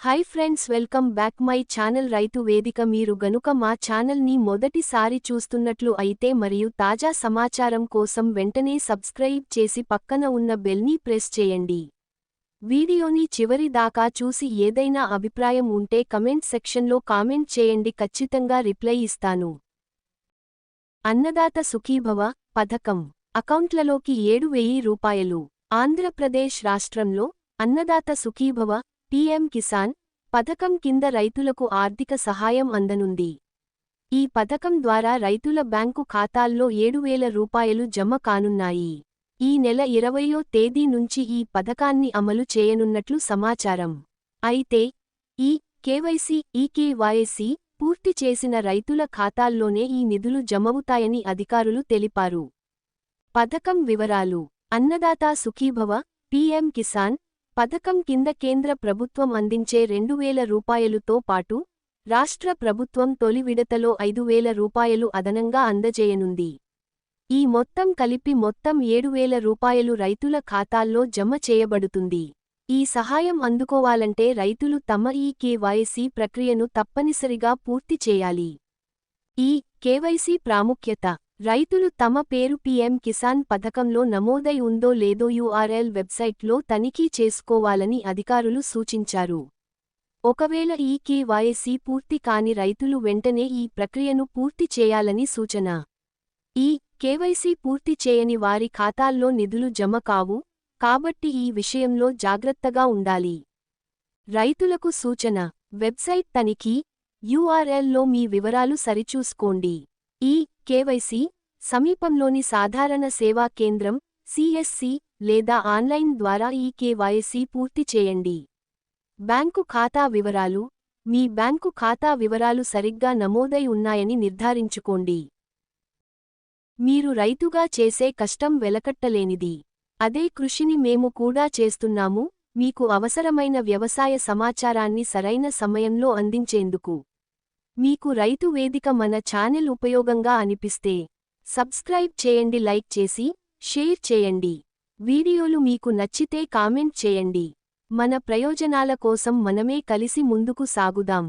Hi friends welcome back my channel Raithu Vedika మీరు గనుక మా ఛానల్ని మొదటిసారి చూస్తున్నట్లు అయితే మరియు తాజా సమాచారం కోసం వెంటనే సబ్స్క్రైబ్ చేసి పక్కన ఉన్న బెల్ని ప్రెస్ చేయండి. వీడియోని చివరి దాకా చూసి ఏదైనా అభిప్రాయం ఉంటే కమెంట్ సెక్షన్లో కామెంట్ చేయండి ఖచ్చితంగా రిప్లై ఇస్తాను. అన్నదాత సుఖీభవ పథకం. అకౌంట్లలోకి ఏడు వెయ్యి రూపాయలు. ఆంధ్రప్రదేశ్ రాష్ట్రంలో అన్నదాత సుఖీభవ పీఎం కిసాన్ పథకం కింద రైతులకు ఆర్థిక సహాయం అందనుంది. ఈ పథకం ద్వారా రైతుల బ్యాంకు ఖాతాల్లో ఏడు వేల రూపాయలు జమ కానున్నాయి. ఈ నెల ఇరవయో తేదీ నుంచి ఈ పథకాన్ని అమలు చేయనున్నట్లు సమాచారం. అయితే ఈ కేవైసీ ఈకేవైసీ పూర్తి చేసిన రైతుల ఖాతాల్లోనే ఈ నిధులు జమవుతాయని అధికారులు తెలిపారు. పథకం వివరాలు. అన్నదాత సుఖీభవ పీఎం కిసాన్ పథకం కింద కేంద్ర ప్రభుత్వం అందించే రెండు వేల రూపాయలుతో పాటు రాష్ట్ర ప్రభుత్వం తొలి విడతలో ఐదు వేల రూపాయలు అదనంగా అందజేయనుంది. ఈ మొత్తం కలిపి మొత్తం ఏడు వేల రూపాయలు రైతుల ఖాతాల్లో జమ చేయబడుతుంది. ఈ సహాయం అందుకోవాలంటే రైతులు తమ ఈ కేవైసీ ప్రక్రియను తప్పనిసరిగా పూర్తి చేయాలి. ఈ కేవైసీ ప్రాముఖ్యత రైతులు తమ పేరు పీఎం కిసాన్ పథకంలో నమోదై ఉందో లేదో యూఆర్ఎల్ వెబ్సైట్లో తనిఖీ చేసుకోవాలని అధికారులు సూచించారు. ఒకవేళ ఈ కేవైసీ పూర్తి కాని రైతులు వెంటనే ఈ ప్రక్రియను పూర్తి చేయాలని సూచన. ఈ కేవైసీ పూర్తి చేయని వారి ఖాతాల్లో నిధులు జమ కావు కాబట్టి ఈ విషయంలో జాగ్రత్తగా ఉండాలి. రైతులకు సూచన. వెబ్సైట్ తనిఖీ యూఆర్ఎల్లో మీ వివరాలు సరిచూసుకోండి. ఈ కేవైసీ సమీపంలోని సాధారణ సేవా కేంద్రం సిఎస్సి లేదా ఆన్లైన్ ద్వారా ఈ కేవైసీ పూర్తి చేయండి. బ్యాంకు ఖాతా వివరాలు మీ బ్యాంకు ఖాతా వివరాలు సరిగ్గా నమోదై ఉన్నాయని నిర్ధారించుకోండి. మీరు రైతుగా చేసే కష్టం వెలకట్టలేనిది. అదే కృషిని మేము కూడా చేస్తున్నాము మీకు అవసరమైన వ్యవసాయ సమాచారాన్ని సరైన సమయంలో అందించేందుకు. మీకు రైతు వేదిక మన ఛానెల్ ఉపయోగంగా అనిపిస్తే సబ్స్క్రైబ్ చేయండి లైక్ చేసి షేర్ చేయండి. వీడియోలు మీకు నచ్చితే కామెంట్ చేయండి. మన ప్రయోజనాల కోసం మనమే కలిసి ముందుకు సాగుదాం.